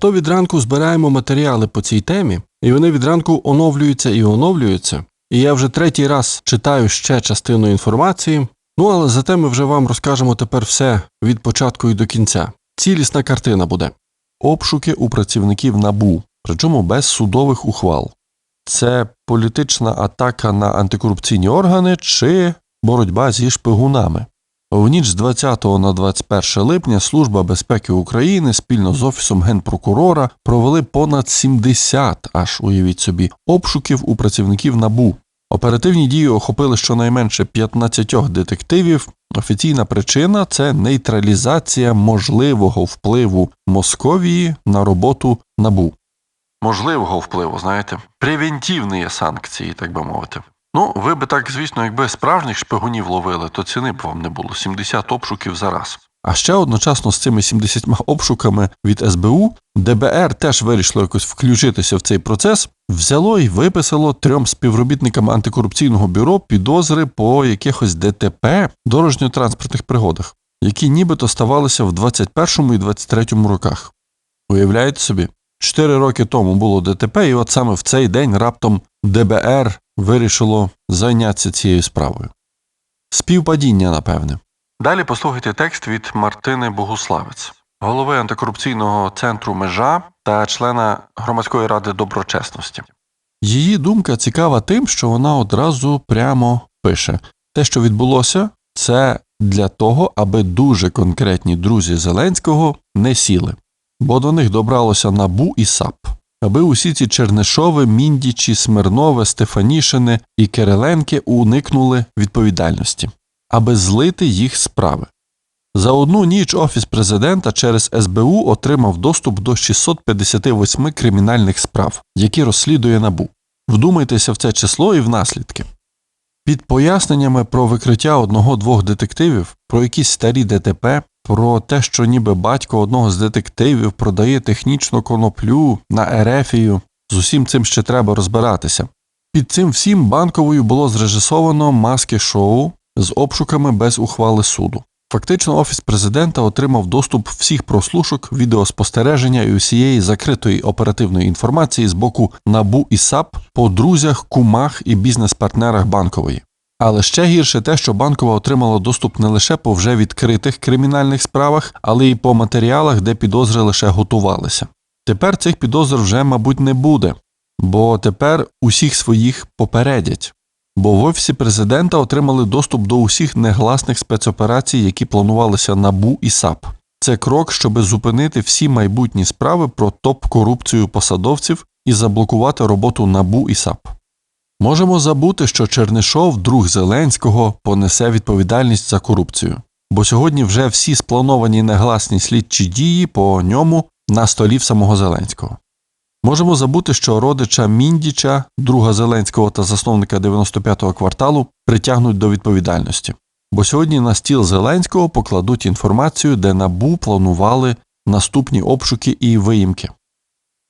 то від ранку збираємо матеріали по цій темі, і вони від ранку оновлюються і оновлюються. І я вже третій раз читаю ще частину інформації. Ну але зате ми вже вам розкажемо тепер все від початку і до кінця. Цілісна картина буде. Обшуки у працівників НАБУ, причому без судових ухвал. Це політична атака на антикорупційні органи чи боротьба зі шпигунами. В ніч з 20 на 21 липня Служба безпеки України спільно з Офісом генпрокурора провели понад 70, аж уявіть собі, обшуків у працівників НАБУ. Оперативні дії охопили щонайменше 15 детективів. Офіційна причина це нейтралізація можливого впливу Московії на роботу НАБУ. Можливого впливу, знаєте, превентивні санкції, так би мовити. Ну, ви би так, звісно, якби справжніх шпигунів ловили, то ціни б вам не було 70 обшуків за раз. А ще одночасно з цими 70 обшуками від СБУ ДБР теж вирішило якось включитися в цей процес, взяло і виписало трьом співробітникам антикорупційного бюро підозри по якихось ДТП дорожньо-транспортних пригодах, які нібито ставалися в 21 і 23 роках. Уявляєте собі? Чотири роки тому було ДТП, і от саме в цей день раптом ДБР вирішило зайнятися цією справою. Співпадіння, напевне. Далі послухайте текст від Мартини Богуславець, голови антикорупційного центру Межа та члена громадської ради доброчесності. Її думка цікава тим, що вона одразу прямо пише: те, що відбулося, це для того, аби дуже конкретні друзі Зеленського не сіли, бо до них добралося набу і САП аби усі ці Чернишови, Міндічі, Смирнове, Стефанішини і Кириленки уникнули відповідальності, аби злити їх справи. За одну ніч Офіс президента через СБУ отримав доступ до 658 кримінальних справ, які розслідує набу. Вдумайтеся в це число і в наслідки. Під поясненнями про викриття одного-двох детективів, про якісь старі ДТП, про те, що ніби батько одного з детективів продає технічну коноплю на Ерефію. З усім цим ще треба розбиратися. Під цим всім банковою було зрежисовано маски шоу з обшуками без ухвали суду. Фактично, офіс президента отримав доступ всіх прослушок, відеоспостереження і усієї закритої оперативної інформації з боку НАБУ і САП по друзях, кумах і бізнес-партнерах банкової. Але ще гірше те, що банкова отримала доступ не лише по вже відкритих кримінальних справах, але й по матеріалах, де підозри лише готувалися. Тепер цих підозр вже, мабуть, не буде, бо тепер усіх своїх попередять. Бо в офісі президента отримали доступ до усіх негласних спецоперацій, які планувалися НАБУ і САП. Це крок, щоб зупинити всі майбутні справи про топ-корупцію посадовців і заблокувати роботу НАБУ і САП. Можемо забути, що Чернишов, друг Зеленського, понесе відповідальність за корупцію, бо сьогодні вже всі сплановані негласні слідчі дії по ньому на столі в самого Зеленського. Можемо забути, що родича Міндіча, друга Зеленського та засновника 95-го кварталу притягнуть до відповідальності, бо сьогодні на стіл Зеленського покладуть інформацію, де набу планували наступні обшуки і виїмки.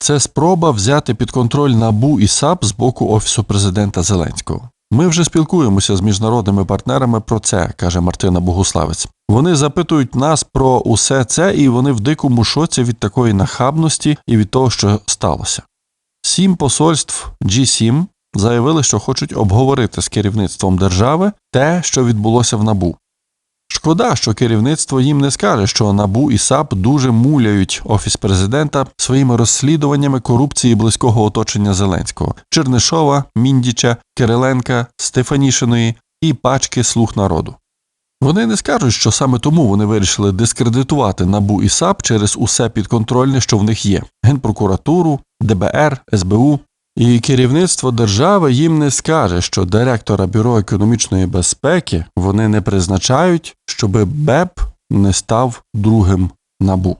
Це спроба взяти під контроль набу і САП з боку Офісу президента Зеленського. Ми вже спілкуємося з міжнародними партнерами про це, каже Мартина Богуславець. Вони запитують нас про усе це, і вони в дикому шоці від такої нахабності і від того, що сталося. Сім посольств G7 заявили, що хочуть обговорити з керівництвом держави те, що відбулося в набу. Шкода, що керівництво їм не скаже, що НАБУ і САП дуже муляють офіс президента своїми розслідуваннями корупції близького оточення Зеленського Чернишова, Міндіча, Кириленка, Стефанішиної і пачки слуг народу. Вони не скажуть, що саме тому вони вирішили дискредитувати НАБУ і САП через усе підконтрольне, що в них є Генпрокуратуру, ДБР, СБУ. І керівництво держави їм не скаже, що директора Бюро економічної безпеки вони не призначають, щоби БЕП не став другим набу.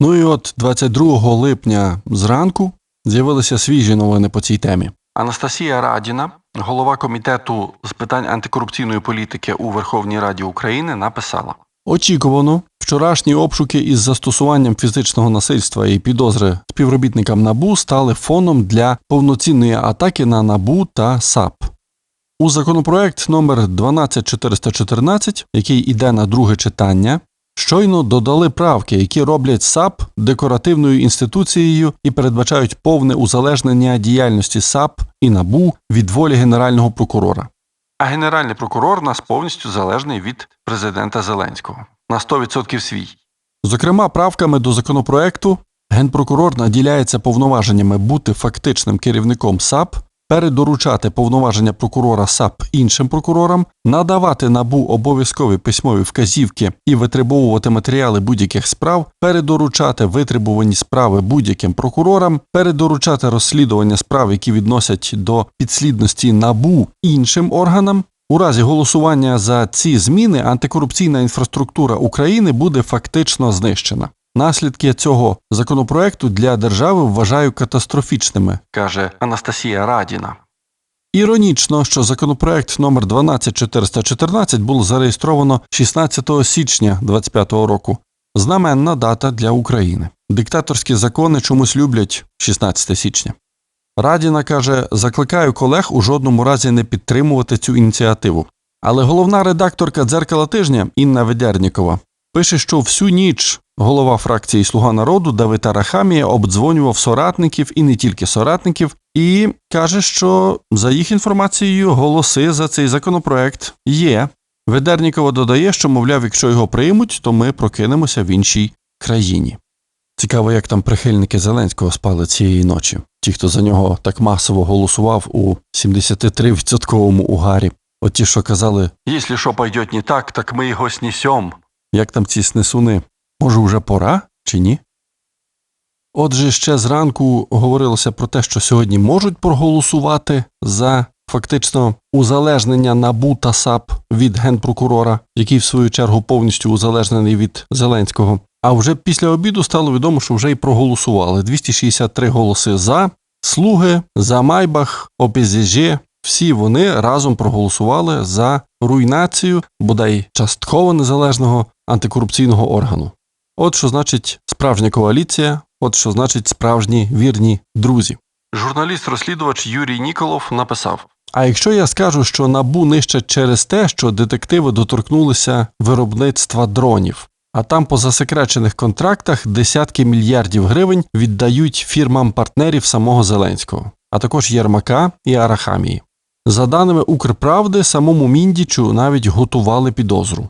Ну і от 22 липня зранку з'явилися свіжі новини по цій темі. Анастасія Радіна, голова комітету з питань антикорупційної політики у Верховній Раді України, написала: Очікувано, вчорашні обшуки із застосуванням фізичного насильства і підозри співробітникам НАБУ стали фоном для повноцінної атаки на НАБУ та САП. У законопроект номер 12414, який іде на друге читання, щойно додали правки, які роблять САП декоративною інституцією і передбачають повне узалежнення діяльності САП і НАБУ від волі генерального прокурора. А генеральний прокурор нас повністю залежний від президента Зеленського на 100% свій. Зокрема, правками до законопроекту генпрокурор наділяється повноваженнями бути фактичним керівником САП, передоручати повноваження прокурора САП іншим прокурорам, надавати набу обов'язкові письмові вказівки і витребовувати матеріали будь-яких справ, передоручати витребувані справи будь-яким прокурорам, передоручати розслідування справ, які відносять до підслідності набу іншим органам. У разі голосування за ці зміни антикорупційна інфраструктура України буде фактично знищена. Наслідки цього законопроекту для держави вважаю катастрофічними, каже Анастасія Радіна. Іронічно, що законопроект номер 12414 було зареєстровано 16 січня 2025 року. Знаменна дата для України. Диктаторські закони чомусь люблять 16 січня. Радіна каже: закликаю колег у жодному разі не підтримувати цю ініціативу. Але головна редакторка дзеркала тижня Інна Ведернікова пише, що всю ніч голова фракції Слуга народу Давид Арахамія обдзвонював соратників і не тільки соратників, і каже, що за їх інформацією голоси за цей законопроект є. Ведернікова додає, що, мовляв, якщо його приймуть, то ми прокинемося в іншій країні. Цікаво, як там прихильники Зеленського спали цієї ночі. Ті, хто за нього так масово голосував у 73% угарі. От ті, що казали, якщо що пойде не так, так ми його снесем. Як там ці снесуни? Може, вже пора чи ні? Отже, ще зранку говорилося про те, що сьогодні можуть проголосувати за фактично узалежнення НАБУ та САП від генпрокурора, який в свою чергу повністю узалежнений від Зеленського. А вже після обіду стало відомо, що вже й проголосували 263 голоси за, слуги, за Майбах, ОПЗЖ. Всі вони разом проголосували за руйнацію бодай частково незалежного антикорупційного органу. От що значить справжня коаліція, от що значить справжні вірні друзі. Журналіст-розслідувач Юрій Ніколов написав: А якщо я скажу, що набу нищать через те, що детективи доторкнулися виробництва дронів, а там по засекречених контрактах десятки мільярдів гривень віддають фірмам партнерів самого Зеленського, а також Єрмака і Арахамії. За даними Укрправди, самому Міндічу навіть готували підозру.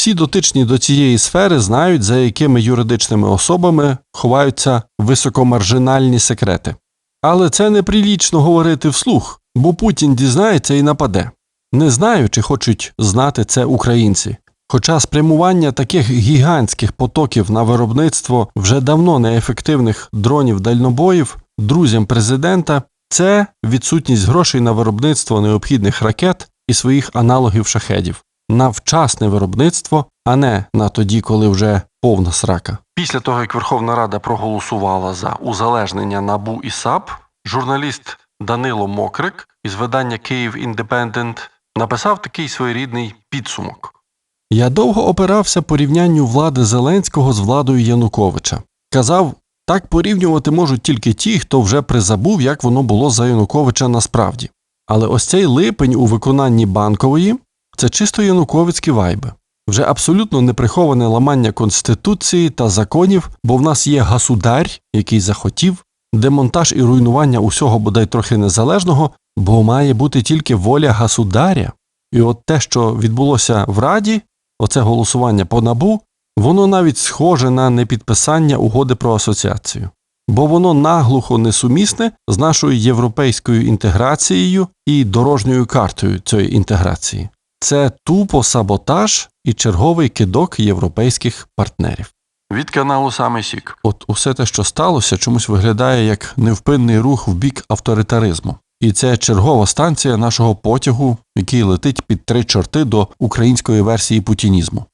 Всі дотичні до цієї сфери знають, за якими юридичними особами ховаються високомаржинальні секрети. Але це неприлічно говорити вслух, бо Путін дізнається і нападе. Не знаю, чи хочуть знати це українці. Хоча спрямування таких гігантських потоків на виробництво вже давно неефективних дронів дальнобоїв друзям президента це відсутність грошей на виробництво необхідних ракет і своїх аналогів шахедів, на вчасне виробництво, а не на тоді, коли вже повна срака. Після того, як Верховна Рада проголосувала за узалежнення НАБУ і САП, журналіст Данило Мокрик із видання Київ Індепендент написав такий своєрідний підсумок. Я довго опирався порівнянню влади Зеленського з владою Януковича. Казав, так порівнювати можуть тільки ті, хто вже призабув, як воно було за Януковича насправді. Але ось цей липень у виконанні банкової це чисто януковицькі вайби. Вже абсолютно неприховане ламання конституції та законів, бо в нас є гасударь, який захотів, демонтаж і руйнування усього бодай трохи незалежного, бо має бути тільки воля гасударя. І от те, що відбулося в Раді, оце голосування по набу, воно навіть схоже на непідписання угоди про асоціацію, бо воно наглухо несумісне з нашою європейською інтеграцією і дорожньою картою цієї інтеграції. Це тупо саботаж і черговий кидок європейських партнерів. Від каналу Саме Сік. От усе те, що сталося, чомусь виглядає як невпинний рух в бік авторитаризму. І це чергова станція нашого потягу, який летить під три чорти до української версії путінізму.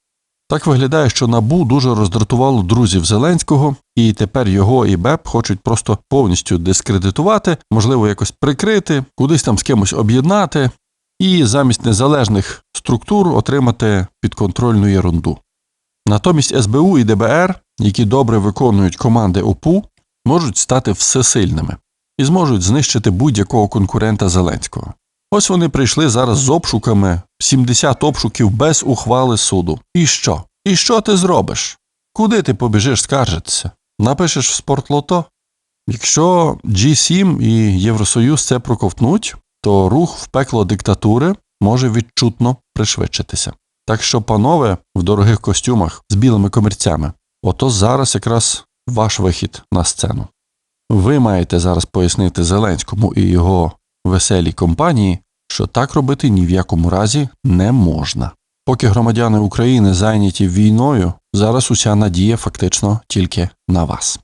Так виглядає, що набу дуже роздратувало друзів Зеленського, і тепер його і БЕП хочуть просто повністю дискредитувати, можливо, якось прикрити, кудись там з кимось об'єднати, і замість незалежних структур отримати підконтрольну ерунду. Натомість СБУ і ДБР, які добре виконують команди ОПУ, можуть стати всесильними і зможуть знищити будь-якого конкурента Зеленського. Ось вони прийшли зараз з обшуками 70 обшуків без ухвали суду. І що? І що ти зробиш? Куди ти побіжиш скаржитися? Напишеш в спортлото? Якщо G7 і Євросоюз це проковтнуть, то рух в пекло диктатури може відчутно пришвидшитися. Так що, панове, в дорогих костюмах з білими комірцями, ото зараз якраз ваш вихід на сцену. Ви маєте зараз пояснити Зеленському і його веселій компанії, що так робити ні в якому разі не можна. Поки громадяни України зайняті війною, зараз уся надія фактично тільки на вас.